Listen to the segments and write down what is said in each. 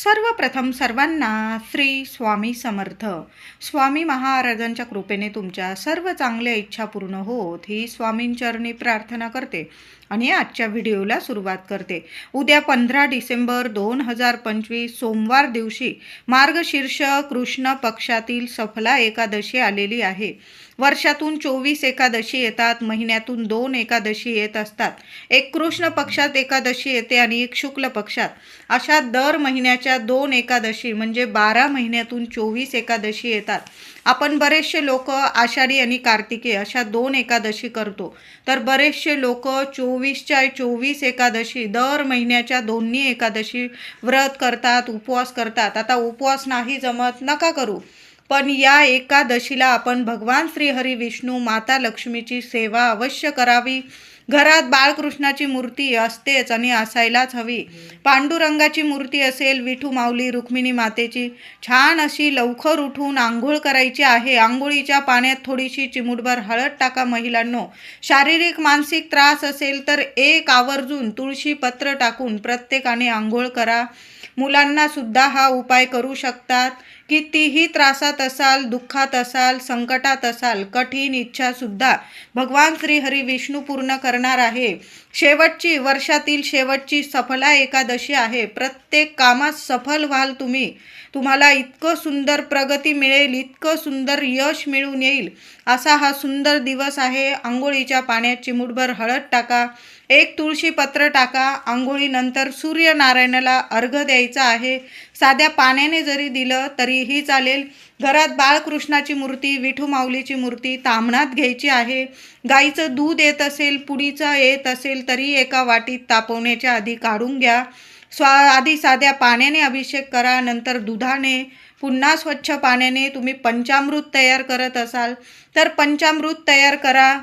सर्वप्रथम सर्वांना श्री स्वामी समर्थ. स्वामी महाराजांच्या कृपेने तुमच्या सर्व चांगल्या इच्छा पूर्ण होत ही स्वामींचरणी प्रार्थना करते आणि आजच्या व्हिडिओला सुरुवात करते. उद्या पंधरा डिसेंबर दोन हजार पंचवीस सोमवार दिवशी मार्गशीर्ष कृष्ण पक्षातील सफला एकादशी आलेली आहे. वर्षातून चोवीस एकादशी येतात महिन्यातून दोन एकादशी येत असतात. एक कृष्ण पक्षात एकादशी येते आणि एक शुक्ल पक्षात. अशा दर महिन्याच्या दोन एकादशी म्हणजे बारा महिन्यातून चोवीस एकादशी येतात. आपण बरेचसे लोक आषाढी आणि कार्तिकी अशा दोन एकादशी करतो. तर बरेचसे लोक चोवीसच्या चोवीस एकादशी दर महिन्याच्या दोन्ही एकादशी व्रत करतात उपवास करतात. आता उपवास नाही जमत नका करू. पण या एकादशीला आपण भगवान श्रीहरी विष्णू माता लक्ष्मीची सेवा अवश्य करावी. घरात बाळकृष्णाची मूर्ती असतेच आणि असायलाच हवी. पांडुरंगाची मूर्ती असेल विठू माऊली रुक्मिणी मातेची. छान अशी लवकर उठून आंघोळ करायची आहे. आंघोळीच्या पाण्यात थोडीशी चिमुटभर हळद टाका महिलांनो. शारीरिक मानसिक त्रास असेल तर एक आवर्जून तुळशी पत्र टाकून प्रत्येकाने आंघोळ करा. मुलांना सुद्धा हा उपाय करू शकतात. कितीही त्रासात असाल दुःखात असाल संकटात असाल कठीण इच्छासुद्धा भगवान श्री हरी विष्णू पूर्ण करणार आहे. शेवटची वर्षातील शेवटची सफला एकादशी आहे. प्रत्येक कामात सफल व्हाल तुम्ही. तुम्हाला इतकं सुंदर प्रगती मिळेल इतकं सुंदर यश मिळून येईल. असा हा सुंदर दिवस आहे. आंघोळीच्या पाण्यात चिमुटभर हळद टाका. एक तुळशी पत्र टाका. आंघोळीनंतर सूर्यनारायणाला अर्घ द्यायचा आहे. साध्या पाण्याने जरी दिलं तरी तरीही चालेल. घरात बाळकृष्णाची मूर्ती विठू माऊलीची मूर्ती तामणात घ्यायची आहे. गाईचं दूध येत असेल पुडीचं येत असेल तरी एका वाटीत तापवण्याच्या आधी काढून घ्या. स्वा आधी साध्या पाण्याने अभिषेक करा नंतर दुधाने. पुन्हा स्वच्छ पाण्याने तुम्ही पंचामृत तयार करत असाल तर पंचामृत तयार करा.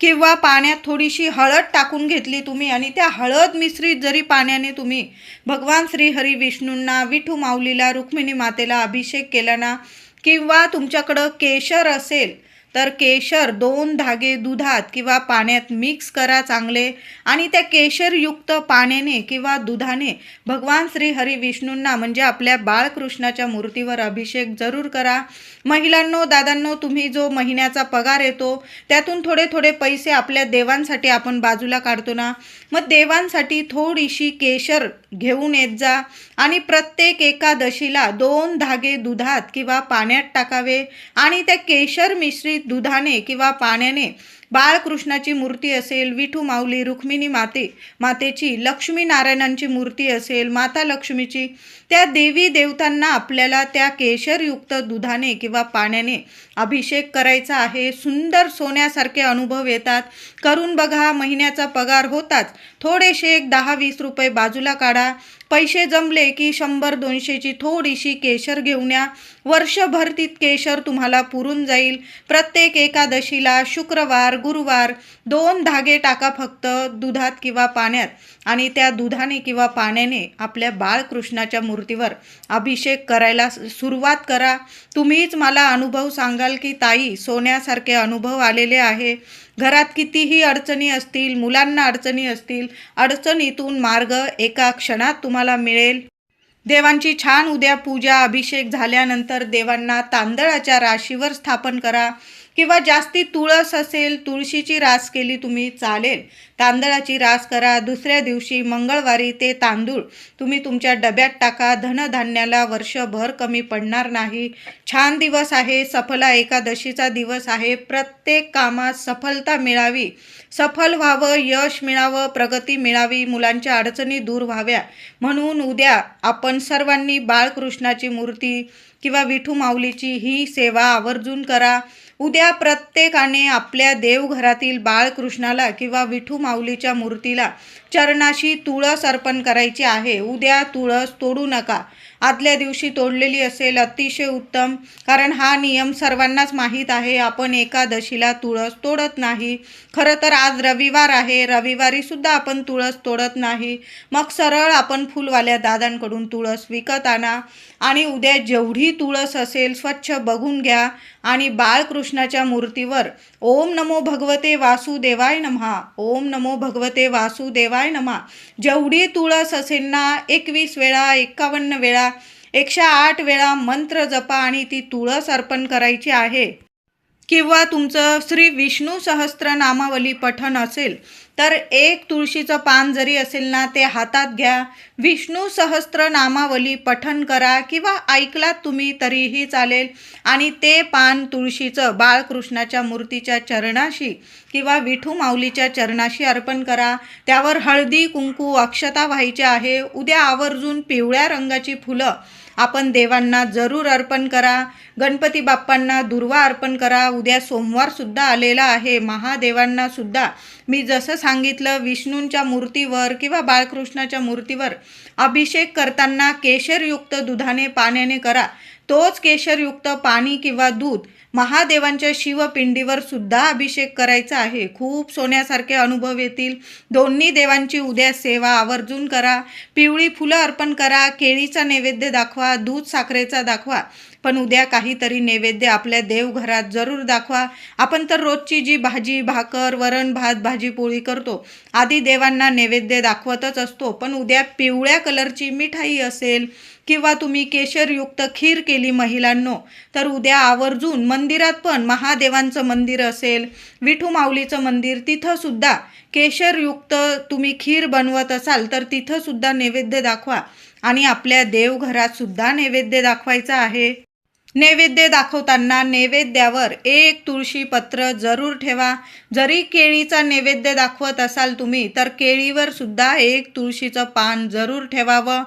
किंवा पाण्यात थोडीशी हळद टाकून घेतली तुम्ही आणि त्या हळद मिश्रित जरी पाण्याने तुम्ही भगवान श्री हरी विष्णूंना विठू माऊलीला रुक्मिणी मातेला अभिषेक केला ना किंवा तुमच्याकडं केशर असेल तर केशर दोन धागे दुधात किंवा पाण्यात मिक्स करा चांगले. आणि त्या केशरयुक्त पाण्याने किंवा दुधाने भगवान श्री हरी विष्णूंना म्हणजे आपल्या बाळकृष्णाच्या मूर्तीवर अभिषेक जरूर करा. महिलांनो दादांनो तुम्ही जो महिन्याचा पगार येतो त्यातून थोडे थोडे पैसे आपल्या देवांसाठी आपण बाजूला काढतो ना. मग देवांसाठी थोडीशी केशर घेऊन येत जा. आणि प्रत्येक एकादशीला दोन धागे दुधात किंवा पाण्यात टाकावे. आणि त्या केशर मिश्रित दुधाने किंवा पाण्याने बाळकृष्णाची मूर्ती असेल विठू माऊली रुक्मिणी माते मातेची लक्ष्मी नारायणांची मूर्ती असेल माता लक्ष्मीची त्या देवी देवतांना आपल्याला त्या केशरयुक्त दुधाने किंवा पाण्याने अभिषेक करायचा आहे. सुंदर सोन्यासारखे अनुभव येतात. करून बघा महिन्याचा पगार होताच. थोडेसे एक दहा वीस रुपये बाजूला काढा. पैसे जमले की शंभर दोनशेची थोडीशी केशर घेऊन या. वर्षभर तीत केशर तुम्हाला पुरून जाईल. प्रत्येक एकादशीला शुक्रवार गुरुवार दोन धागे टाका फक्त दुधात किंवा पाण्यात. आणि त्या दुधाने किंवा पाण्याने आपल्या बाळकृष्णाच्या मूर्तीवर अभिषेक करायला सुरुवात करा. तुम्हीच मला अनुभव सांगाल की ताई सोन्यासारखे अनुभव आलेले आहे. घरात कितीही अडचणी असतील मुलांना अडचणी असतील अडचणीतून मार्ग एका क्षणात तुम्हाला मिळेल. देवांची छान उद्या पूजा अभिषेक झाल्यानंतर देवांना तांदळाच्या राशीवर स्थापन करा. किंवा जास्ती तुळस असेल तुळशीची रास केली तुम्ही चालेल. तांदळाची रास करा दुसऱ्या दिवशी मंगळवारी ते तांदूळ तुम्ही तुमच्या डब्यात टाका. धनधान्याला वर्षभर कमी पडणार नाही. छान दिवस आहे सफला एकादशीचा दिवस आहे. प्रत्येक कामात सफलता मिळावी. सफल व्हावं यश मिळावं प्रगती मिळावी मुलांच्या अडचणी दूर व्हाव्या. म्हणून उद्या आपण सर्वांनी बाळकृष्णाची मूर्ती किंवा विठू माऊलीची ही सेवा आवर्जून करा. उद्या प्रत्येकाने आपल्या देवघरातील बाळकृष्णाला किंवा विठू माऊलीच्या मूर्तीला चरणाशी तुळस अर्पण करायची आहे. उद्या तुळस तोडू नका. आदल्या दिवशी तोडलेली असेल अतिशय उत्तम कारण हा नियम सर्वांनाच माहीत आहे. आपण एकादशीला तुळस तोडत नाही. खरं तर आज रविवार आहे. रविवारी सुद्धा आपण तुळस तोडत नाही. मग सरळ आपण फुलवाल्या दादांकडून तुळस विकत आणा. आणि उद्या जेवढी तुळस असेल स्वच्छ बघून घ्या. आणि बाळकृष्णाच्या मूर्तीवर ओम नमो भगवते वासुदेवाय नमहा ओम नमो भगवते वासुदेवाय नमहा जेवढी तुळस असेल ना एकवीस वेळा एकावन्न वेळा एकशे आठ वेळा मंत्र जपा आणि ती तुळस अर्पण करायची आहे. किंवा तुमचं श्री विष्णू सहस्त्र नामावली पठण असेल तर एक तुळशीचं पान जरी असेल ना ते हातात घ्या. विष्णू सहस्त्र नामावली पठण करा किंवा ऐकलात तुम्ही तरीही चालेल. आणि ते पान तुळशीचं बाळकृष्णाच्या मूर्तीच्या चरणाशी किंवा विठू माऊलीच्या चरणाशी अर्पण करा. त्यावर हळदी कुंकू अक्षता व्हायची आहे. उद्या आवर्जून पिवळ्या रंगाची फुलं आपण देवांना जरूर अर्पण करा. गणपती बाप्पांना दुर्वा अर्पण करा. उद्या सोमवारसुद्धा आलेला आहे. महादेवांना सुद्धा मी जसं सांगितलं विष्णूंच्या मूर्तीवर किंवा बाळकृष्णाच्या मूर्तीवर अभिषेक करताना केशरयुक्त दुधाने पाण्याने करा. तोच केशरयुक्त पाणी किंवा दूध महादेवांच्या शिवपिंडीवर सुद्धा अभिषेक करायचा आहे. खूप सोन्यासारखे अनुभव येतील. दोन्ही देवांची उद्या सेवा आवर्जून करा. पिवळी फुलं अर्पण करा. केळीचा नैवेद्य दाखवा. दूध साखरेचा दाखवा. पण उद्या काहीतरी नैवेद्य आपल्या देवघरात जरूर दाखवा. आपण तर रोजची जी भाजी भाकर वरण भात भाजी पोळी करतो आधी देवांना नैवेद्य दाखवतच असतो. पण उद्या पिवळ्या कलरची मिठाई असेल किंवा तुम्ही केशरयुक्त खीर केली महिलांनो तर उद्या आवर्जून मंदिरात पण महादेवांचं मंदिर असेल विठू माऊलीचं मंदिर तिथंसुद्धा केशरयुक्त तुम्ही खीर बनवत असाल तर तिथंसुद्धा नैवेद्य दाखवा. आणि आपल्या देवघरातसुद्धा नैवेद्य दाखवायचा आहे. नैवेद्य दाखवताना नैवेद्यावर एक तुळशी पत्र जरूर ठेवा. जरी केळीचा नैवेद्य दाखवत असाल तुम्ही तर केळीवर सुद्धा एक तुळशीचं पान जरूर ठेवावं.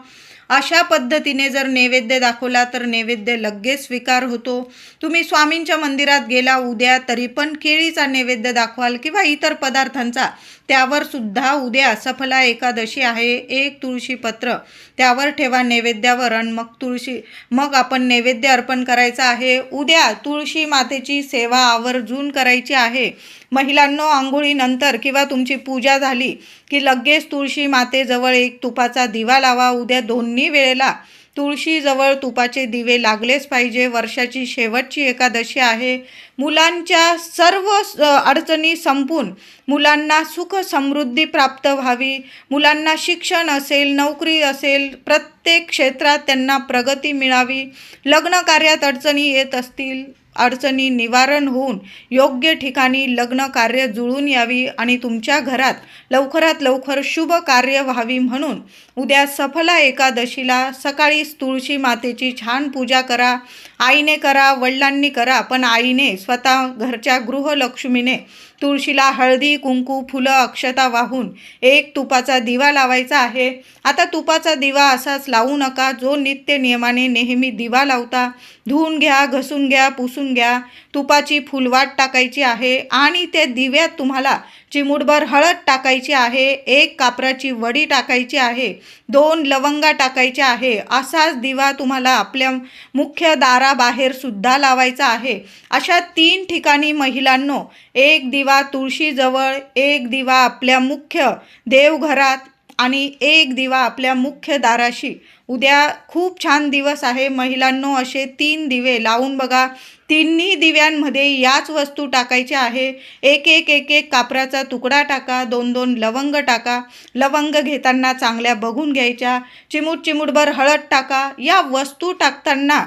अशा पद्धतीने जर नैवेद्य दाखवला तर नैवेद्य लगेच स्वीकार होतो. तुम्ही स्वामींच्या मंदिरात गेला उद्या तरी पण केळीचा नैवेद्य दाखवाल किंवा इतर पदार्थांचा त्यावर सुद्धा उद्या सफला एकादशी आहे. एक तुळशी पत्र त्यावर ठेवा नैवेद्यावर आणि मग तुळशी मग आपण नैवेद्य अर्पण करायचं आहे. उद्या तुळशी मातेची सेवा आवर्जून करायची आहे. महिलांनो आंघोळीनंतर किंवा तुमची पूजा झाली की लगेच तुळशी मातेजवळ एक तुपाचा दिवा लावा. उद्या दोन्ही वेळेला तुळशीजवळ तुपाचे दिवे लागलेच पाहिजे. वर्षाची शेवटची एकादशी आहे. मुलांच्या सर्व अडचणी संपून मुलांना सुख समृद्धी प्राप्त व्हावी. मुलांना शिक्षण असेल नोकरी असेल प्रत्येक क्षेत्रात त्यांना प्रगती मिळावी. लग्न कार्यात अडचणी येत असतील. अडचणी निवारण होऊन योग्य ठिकाणी लग्न कार्य जुळून यावी आणि तुमच्या घरात लवकरात लवकर शुभ कार्य व्हावी म्हणून उद्या सफला एकादशीला सकाळीच तुळशी मातेची छान पूजा करा आईने करा वडिलांनी करा पण आईने स्वतः घरच्या गृहलक्ष्मीने तुळशीला हळदी कुंकू फुलं अक्षता वाहून एक तुपाचा दिवा लावायचा आहे. आता तुपाचा दिवा असाच लावू नका. जो नित्य नियमाने नेहमी दिवा लावता धुवून घ्या घसून घ्या पुसून घ्या तुपाची फुलवाट टाकायची आहे आणि त्या दिव्यात तुम्हाला चिमूटभर हळद टाकायची आहे एक कापराची वडी टाकायची आहे दोन लवंगा टाकायच्या आहे. असाच दिवा तुम्हाला आपल्या मुख्य दाराबाहेरसुद्धा लावायचा आहे. अशा तीन ठिकाणी महिलांनो एक दिवा तुळशीजवळ एक दिवा आपल्या मुख्य देवघरात आणि एक दिवा आपल्या मुख्य दाराशी. उद्या खूप छान दिवस आहे. महिलांनो असे तीन दिवे लावून बघा. तिन्ही दिव्यांमध्ये याच वस्तू टाकायच्या आहे. एक एक एक एक कापराचा तुकडा टाका दोन दोन लवंग टाका. लवंग घेताना चांगल्या बघून घ्यायच्या. चिमूट चिमूटभर हळद टाका. या वस्तू टाकताना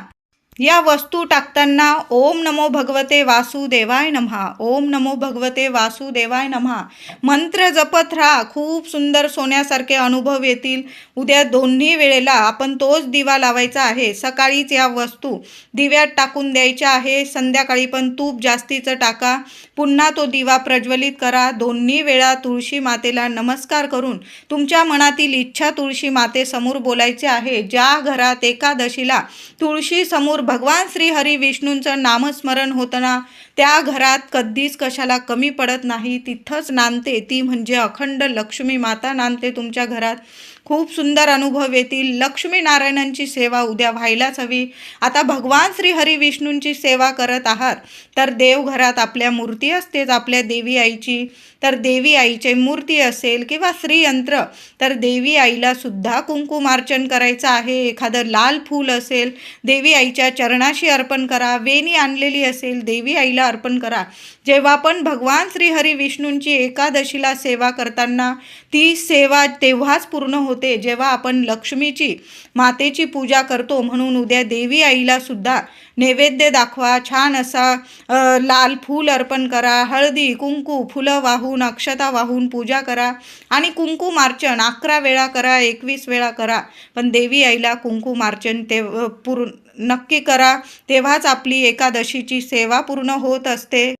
या वस्तू टाकताना ओम नमो भगवते वासुदेवाय नमहा. ओम नमो भगवते वासुदेवाय नमहा. मंत्र जपत राहा. खूप सुंदर सोन्यासारखे अनुभव येतील. उद्या दोन्ही वेळेला आपण तोच दिवा लावायचा आहे. सकाळीच या वस्तू दिव्यात टाकून द्यायच्या आहे. संध्याकाळी पण तूप जास्तीचं टाका. पुन्हा तो दिवा प्रज्वलित करा. दोन्ही वेळा तुळशी मातेला नमस्कार करून तुमच्या मनातील इच्छा तुळशी मातेसमोर बोलायचे आहे. ज्या घरात एकादशीला तुळशी समोर भगवान श्री हरी विष्णूंचं नामस्मरण होतं ना त्या घरात कधीच कशाला कमी पडत नाही. तिथंच नांदते. ती म्हणजे अखंड लक्ष्मी माता नांदते तुमच्या घरात. खूप सुंदर अनुभव येतील. लक्ष्मीनारायणांची सेवा उद्या व्हायलाच हवी. आता भगवान श्री हरी विष्णूंची सेवा करत आहात. तर देवघरात आपल्या मूर्ती असतेच आपल्या देवी आईची. तर देवी आईचे मूर्ती असेल किंवा श्रीयंत्र तर देवी आईला सुद्धा कुंकुमार्चन करायचं आहे. एखादं लाल फूल असेल देवी आईच्या चरणाशी अर्पण करा. वेणी आणलेली असेल देवी आईला अर्पण करा. जेव्हा पण भगवान श्री हरी विष्णूंची एकादशीला सेवा करताना ती सेवा तेव्हाच पूर्ण होते जेव्हा आपण लक्ष्मीची मातेची पूजा करतो म्हणून उद्या देवी आईला सुद्धा नैवेद्य दाखवा छान असा लाल फूल अर्पण करा हळदी कुंकू फुलं वाहून अक्षता वाहून पूजा करा आणि कुंकुमार्चन अकरा वेळा करा एकवीस वेळा करा. पण देवी आईला कुंकुमार्चन ते पूर्ण नक्की करा. तेव्हाच आपली एकादशीची सेवा पूर्ण होत असते.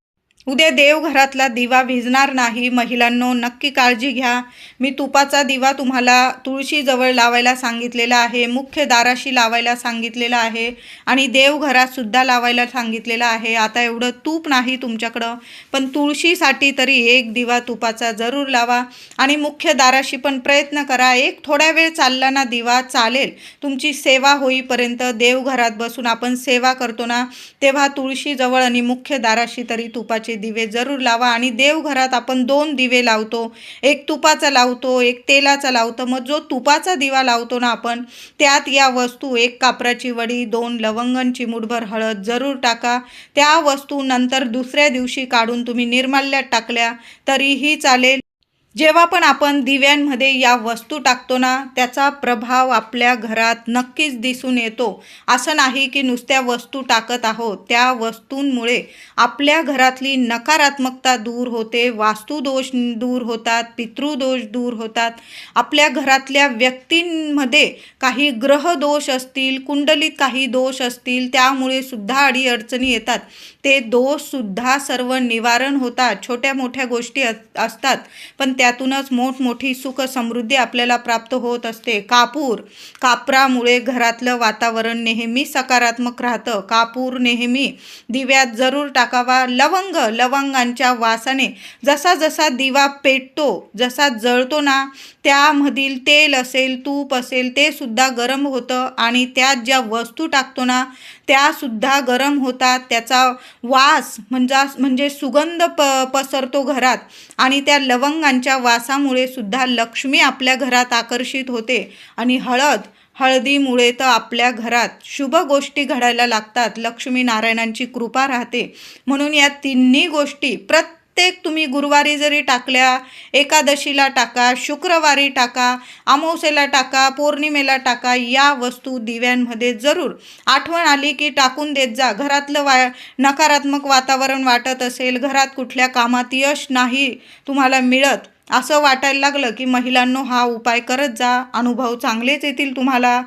उद्या देवघरातला दिवा भिजणार नाही. महिलांनो नक्की काळजी घ्या. मी तुपाचा दिवा तुम्हाला तुळशीजवळ लावायला सांगितलेला आहे मुख्य दाराशी लावायला सांगितलेला आहे आणि देवघरातसुद्धा लावायला सांगितलेलं आहे. आता एवढं तूप नाही तुमच्याकडं पण तुळशीसाठी तरी एक दिवा तुपाचा जरूर लावा आणि मुख्य दाराशी पण प्रयत्न करा. एक थोड्या वेळ चालला ना दिवा चालेल. तुमची सेवा होईपर्यंत देवघरात बसून आपण सेवा करतो ना तेव्हा तुळशीजवळ आणि मुख्य दाराशी तरी तुपाची दिवे जरूर लावा आणि देवघरात आपण दोन दिवे लावतो. एक तुपाचा लावतो एक तेलाचा लावतो. मग जो तुपाचा दिवा लावतो ना आपण त्यात या वस्तू एक कापराची वडी दोन लवंगांची मुठभर हळद जरूर टाका. त्या वस्तू नंतर दुसऱ्या दिवशी काढून तुम्ही निर्माल्यात टाकल्या तरीही चालेल. जेव्हा पण आपण दिव्यांमध्ये या वस्तू टाकतो ना त्याचा प्रभाव आपल्या घरात नक्कीच दिसून येतो. असं नाही की नुसत्या वस्तू टाकत आहोत. त्या वस्तूंमुळे आपल्या घरातली नकारात्मकता दूर होते वास्तुदोष दूर होतात पितृदोष दूर होतात. आपल्या घरातल्या व्यक्तींमध्ये काही ग्रहदोष असतील कुंडलीत काही दोष असतील त्यामुळे सुद्धा अडीअडचणी येतात. ते दोषसुद्धा सर्व निवारण होतात. छोट्या मोठ्या गोष्टी अस- असतात. पण त्यातूनच मोठमोठी सुख समृद्धी आपल्याला प्राप्त होत असते. कापूर कापरामुळे घरातलं वातावरण नेहमी सकारात्मक राहतं. कापूर नेहमी दिव्यात जरूर टाकावा. लवंग लवंगांच्या वासाने जसा जसा दिवा पेटतो जसा जळतो ना त्यामधील तेल असेल तूप असेल ते सुद्धा गरम होतं आणि त्यात ज्या वस्तू टाकतो ना त्यासुद्धा गरम होतात त्याचा वास म्हणजे म्हणजे सुगंध प पसरतो घरात. आणि त्या लवंगांच्या वासामुळे सुद्धा लक्ष्मी आपल्या घरात आकर्षित होते. आणि हळद हळदीमुळे तर आपल्या घरात शुभ गोष्टी घडायला लागतात. लक्ष्मी नारायणांची कृपा राहते. म्हणून या तिन्ही गोष्टी प्रत्येक प्रत्येक तुम्ही गुरुवारी जरी टाकल्या एकादशीला टाका शुक्रवारी टाका अमावस्येला टाका पौर्णिमेला टाका या वस्तू दिव्यांमध्ये जरूर आठवण आली की टाकून देत जा. घरातलं वा नकारात्मक वातावरण वाटत असेल घरात कुठल्या कामात यश नाही तुम्हाला मिळत असं वाटायला लागलं की महिलांनो हा उपाय करत जा. अनुभव चांगलेच येतील तुम्हाला.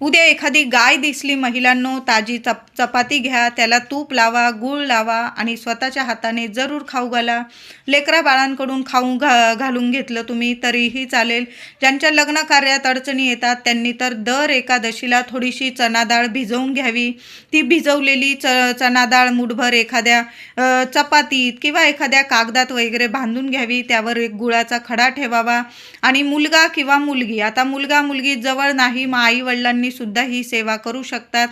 उद्या एखादी गाय दिसली महिलांनो ताजी चप चपाती घ्या त्याला तूप लावा गूळ लावा आणि स्वतःच्या हाताने जरूर खाऊ घाला. लेकरा बाळांकडून खाऊ घा घालून घेतलं तुम्ही तरीही चालेल. ज्यांच्या लग्न कार्यात अडचणी येतात त्यांनी तर दर एकादशीला थोडीशी चणाडाळ भिजवून घ्यावी. ती भिजवलेली च चणाडाळ मुठभर एखाद्या चपातीत किंवा एखाद्या कागदात वगैरे बांधून घ्यावी. त्यावर एक गुळाचा खडा ठेवावा. आणि मुलगा किंवा मुलगी आता मुलगा मुलगी जवळ नाही मग आई वडिलांनी सुद्धा ही सेवा करू शकतात.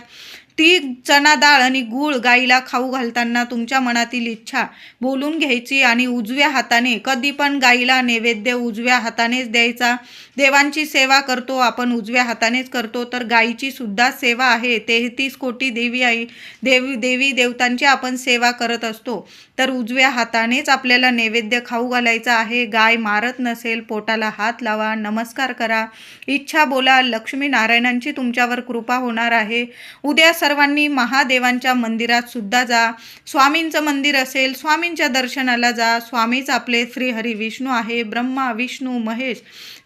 ती चना डाळ आणि गूळ गाईला खाऊ घालताना तुमच्या मनातील इच्छा बोलून घ्यायची आणि उजव्या हाताने कधी पण गाईला नैवेद्य उजव्या हातानेच द्यायचा. देवांची सेवा करतो आपण उजव्या हातानेच करतो तर गाईची सुद्धा सेवा आहे. तेहतीस कोटी देवी आई देवी देवी देवतांची आपण सेवा करत असतो. तर उजव्या हातानेच आपल्याला नैवेद्य खाऊ घालायचा आहे. गाय मारत नसेल पोटाला हात लावा नमस्कार करा. इच्छा बोला लक्ष्मी नारायणांची तुमच्यावर कृपा होणार आहे. उद्या सर्वांनी महादेवांच्या मंदिरात सुद्धा जा. स्वामींचं मंदिर असेल स्वामींच्या दर्शनाला जा. स्वामीच आपले श्री हरी विष्णू आहे ब्रह्मा विष्णू महेश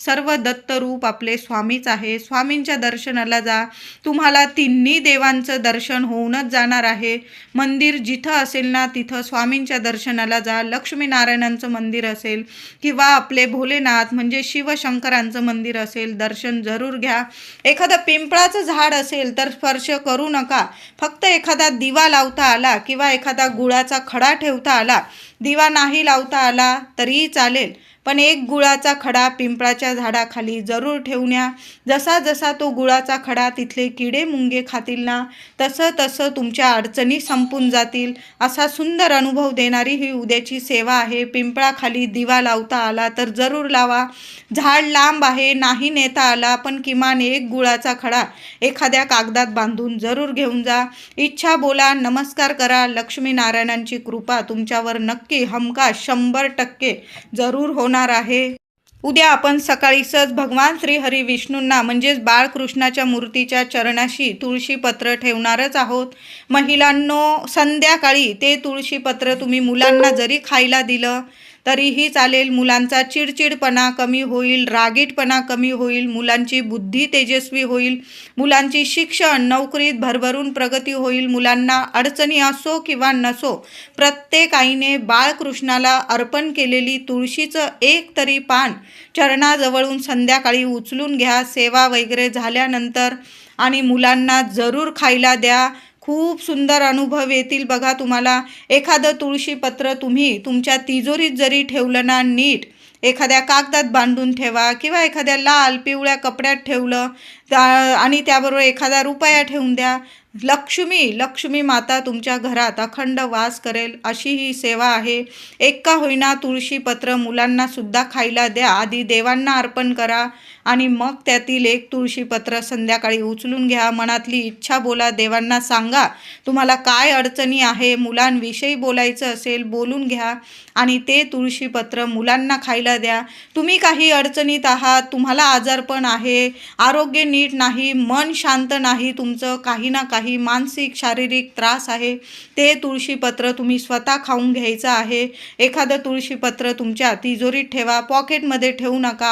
सर्व दत्त रूप आपले स्वामीच आहे. स्वामींच्या दर्शनाला जा. तुम्हाला तिन्ही देवांचं दर्शन होऊनच जाणार आहे. मंदिर जिथं असेल ना तिथं स्वामींच्या दर्शनाला जा. लक्ष्मीनारायणांचं मंदिर असेल किंवा आपले भोलेनाथ म्हणजे शिवशंकरांचं मंदिर असेल दर्शन जरूर घ्या. एखादं पिंपळाचं झाड असेल तर स्पर्श करू नका. फक्त एखादा दिवा लावता आला किंवा एखादा गुळाचा खडा ठेवता आला दिवा नाही लावता आला तरीही चालेल. पण एक गुळाचा खडा पिंपळाच्या झाडाखाली जरूर ठेवण्या जसा जसा तो गुळाचा खडा तिथले किडे मुंगे खातील ना तसं तसं तुमच्या अडचणी संपून जातील. असा सुंदर अनुभव देणारी ही उद्याची सेवा आहे. पिंपळाखाली दिवा लावता आला तर जरूर लावा. झाड लांब आहे नाही नेता आला पण किमान एक गुळाचा खडा एखाद्या कागदात बांधून जरूर घेऊन जा. इच्छा बोला नमस्कार करा. लक्ष्मीनारायणांची कृपा तुमच्यावर नक्की हमका शंभर टक्के जरूर हो होणार आहे. उद्या आपण सकाळी भगवान श्री हरी विष्णूंना म्हणजेच बाळकृष्णाच्या मूर्तीच्या चरणाशी तुळशीपत्र ठेवणारच आहोत. महिलांनो संध्याकाळी ते तुळशीपत्र तुम्ही मुलांना जरी खायला दिलं तरीही चालेल. मुलांचा चिडचिडपणा कमी होईल रागीटपणा कमी होईल मुलांची बुद्धी तेजस्वी होईल मुलांची शिक्षण नोकरीत भरभरून प्रगती होईल मुलांना अडचणी असो किंवा नसो प्रत्येक आईने बाळकृष्णाला अर्पण केलेली तुळशीचं एक तरी पान चरणाजवळून संध्याकाळी उचलून घ्या. सेवा वगैरे झाल्यानंतर आणि मुलांना जरूर खायला द्या. खूप सुंदर अनुभव येतील. बघा तुम्हाला एखादं तुळशीपत्र तुम्ही तुमच्या तिजोरीत जरी ठेवलं ना नीट एखाद्या कागदात बांधून ठेवा किंवा एखाद्या लाल पिवळ्या कपड्यात ठेवलं त्या आणि त्याबरोबर एखादा रुपया ठेवून द्या लक्ष्मी लक्ष्मी माता तुमच्या घरात अखंड वास करेल अशी ही सेवा आहे. एक का होईना तुळशीपत्र मुलांना सुद्धा खायला द्या. आधी देवांना अर्पण करा आणि मग त्यातील एक तुळशीपत्र संध्याकाळी उचलून घ्या. मनातली इच्छा बोला. देवांना सांगा तुम्हाला काय अडचणी आहे? मुलांविषयी बोलायचं असेल बोलून घ्या आणि ते तुळशीपत्र मुलांना खायला द्या. तुम्ही काही अडचणीत आहात तुम्हाला आजारपण आहे आरोग्य नीट नाही मन शांत नाही तुमचं काही ना काही मानसिक शारीरिक त्रास आहे ते तुळशीपत्र तुम्ही स्वतः खाऊन घ्यायचं आहे. एखादं तुळशीपत्र तुमच्या तिजोरीत ठेवा पॉकेटमध्ये ठेवू नका.